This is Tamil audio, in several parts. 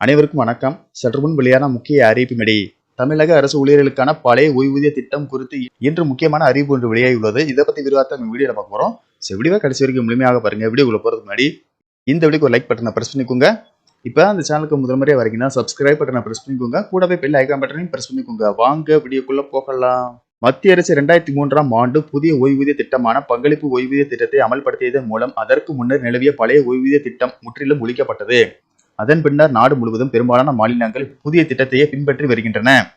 அனைவருக்கும் வணக்கம். சற்று முன் வெளியான முக்கிய அறிவிப்பின்படி தமிழக அரசு ஊழியர்களுக்கான பழைய ஓய்வூதிய திட்டம் குறித்து இன்று முக்கியமான அறிவிப்பு ஒன்று வெளியாகியுள்ளது. இதை பத்தி விரிவாக நம்ம வீடியோல பார்க்க போறோம். ஸோ வீடியோ கடைசி வரைக்கும் முழுமையாக பாருங்க. வீடியோக்குள்ள போறதுக்கு முன்னாடி இந்த வீடியோக்கு லைக் பட்டனை பிரஸ் பண்ணிக்கோங்க. இப்போ அந்த சேனலுக்கு முதல் முறையாக வரீங்கன்னா சப்ஸ்கிரைப் பட்டனை பிரஸ் பண்ணிக்கோங்க. கூடவே பெல் ஐக்கான் பட்டனையும் பிரஸ் பண்ணிக்கோங்க. வாங்க வீடியோக்குள்ள போகலாம். மத்திய அரசு ரெண்டாயிரத்தி மூன்றாம் ஆண்டு புதிய ஓய்வூதிய திட்டமான பங்களிப்பு ஓய்வூதிய திட்டத்தை அமல்படுத்தியதன் மூலம் அதற்கு முன்னர் நிலவிய பழைய ஓய்வூதிய திட்டம் முற்றிலும் ஒழிக்கப்பட்டது. அதன் பின்னர் நாடு முழுவதும் பெரும்பாலான மாநிலங்கள் புதிய திட்டத்தையே பின்பற்றி வருகின்றன.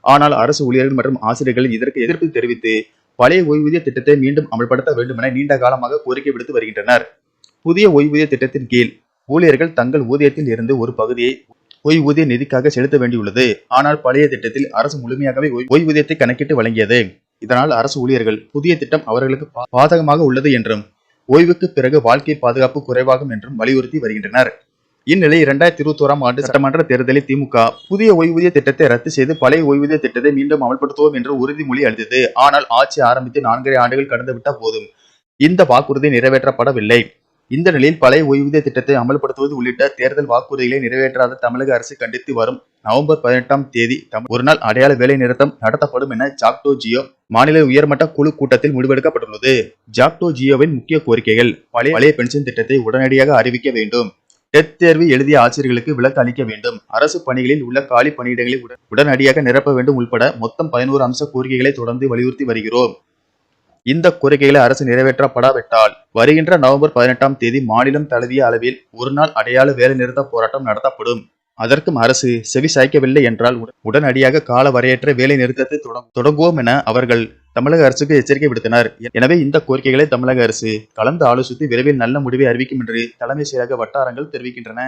ஆனால் அரசு ஊழியர்கள் மற்றும் ஆசிரியர்கள் இதற்கு எதிர்ப்பு தெரிவித்து பழைய ஓய்வூதிய திட்டத்தை மீண்டும் அமல்படுத்த வேண்டும் என நீண்ட காலமாக கோரிக்கை விடுத்து வருகின்றனர். புதிய ஓய்வூதிய திட்டத்தின் கீழ் ஊழியர்கள் தங்கள் ஊதியத்தில் இருந்து ஒரு பகுதியை ஓய்வூதிய நிதிக்காக செலுத்த வேண்டியுள்ளது. ஆனால் பழைய திட்டத்தில் அரசு முழுமையாகவே ஓய்- ஓய்வூதியத்தை கணக்கிட்டு வழங்கியது. இதனால் அரசு ஊழியர்கள் புதிய திட்டம் அவர்களுக்கு பாதகமாக உள்ளது என்றும் ஓய்வுக்கு பிறகு வாழ்க்கை பாதுகாப்பு குறைவாகும் என்றும் வலியுறுத்தி வருகின்றனர். இந்நிலையில் இரண்டாயிரத்தி இருபத்தி ஓராம் ஆண்டு சட்டமன்ற தேர்தலில் திமுக புதிய ஓய்வூதிய திட்டத்தை ரத்து செய்து பழைய ஓய்வூதிய திட்டத்தை மீண்டும் அமல்படுத்துவோம் என்று உறுதிமொழி அளித்தது. ஆனால் ஆட்சி ஆரம்பித்து நான்கரை ஆண்டுகள் கடந்துவிட்ட போதும். இந்த வாக்குறுதி நிறைவேற்றப்படவில்லை. இந்த நிலையில் பழைய ஓய்வூதிய திட்டத்தை அமல்படுத்துவது உள்ளிட்ட தேர்தல் வாக்குறுதிகளை நிறைவேற்றாத தமிழக அரசு கண்டித்து வரும் நவம்பர் பதினெட்டாம் தேதி ஒரு நாள் அடையாள வேலை நிறுத்தம் நடத்தப்படும் என ஜாக்டோ ஜியோ மாநில உயர்மட்ட குழு கூட்டத்தில் முடிவெடுக்கப்பட்டுள்ளது. ஜாக்டோ ஜியோவின் முக்கிய கோரிக்கைகள் பழைய பழைய பென்ஷன் திட்டத்தை உடனடியாக அறிவிக்க வேண்டும். டெட் தேர்வு எழுதிய ஆசிரியர்களுக்கு விலக்கு அளிக்க வேண்டும். அரசு பணிகளில் உள்ள காலி பணியிடங்களை உடன்- உடனடியாக நிரப்ப வேண்டும் உள்பட மொத்தம் பதினோரு அம்ச கோரிக்கைகளை தொடர்ந்து வலியுறுத்தி வருகிறோம். இந்த கோரிக்கைகளை அரசு நிறைவேற்றப்படாவிட்டால் வருகின்ற நவம்பர் பதினெட்டாம் தேதி மாநிலம் தழுவிய அளவில் ஒரு நாள் அடையாள வேலைநிறுத்த போராட்டம் நடத்தப்படும். அதற்கும் அரசு செவி சாய்க்கவில்லை என்றால் உடனடியாக கால வரையற்ற வேலை நிறுத்தத்தை தொடங்குவோம் என அவர்கள் தமிழக அரசுக்கு எச்சரிக்கை விடுத்தனர். எனவே இந்த கோரிக்கைகளை தமிழக அரசு கலந்து ஆலோசித்து விரைவில் நல்ல முடிவை அறிவிக்கும் என்று தலைமை செயலக வட்டாரங்கள் தெரிவிக்கின்றன.